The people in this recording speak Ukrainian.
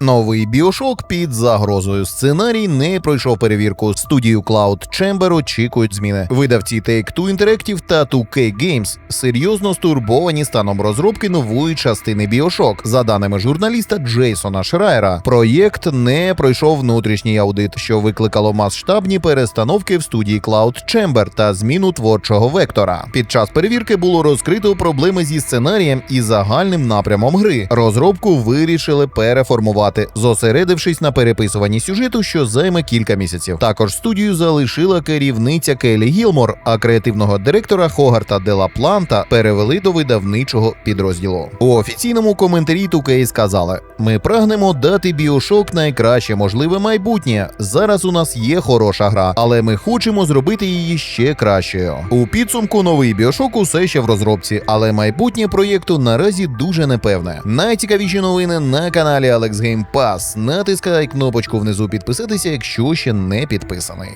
Новий біошок під загрозою. Сценарій не пройшов перевірку. Студію Cloud Chamber очікують зміни. Видавці Take-Two Interactive та 2K Games серйозно стурбовані станом розробки нової частини біошок. За даними журналіста Джейсона Шрайера, проєкт не пройшов внутрішній аудит, що викликало масштабні перестановки в студії Cloud Chamber та зміну творчого вектора. Під час перевірки було розкрито проблеми зі сценарієм і загальним напрямом гри. Розробку вирішили переформувати, зосередившись на переписуванні сюжету, що займе кілька місяців. Також студію залишила керівниця Келі Гілмор, а креативного директора Хогарта Дела Планта перевели до видавничого підрозділу. У офіційному коментарі 2K сказали: ми прагнемо дати біошок найкраще можливе майбутнє. Зараз у нас є хороша гра, але ми хочемо зробити її ще кращою. У підсумку новий біошок усе ще в розробці, але майбутнє проєкту наразі дуже непевне. Найцікавіші новини на каналі Alex Game Pass. Натискай кнопочку внизу підписатися, якщо ще не підписаний.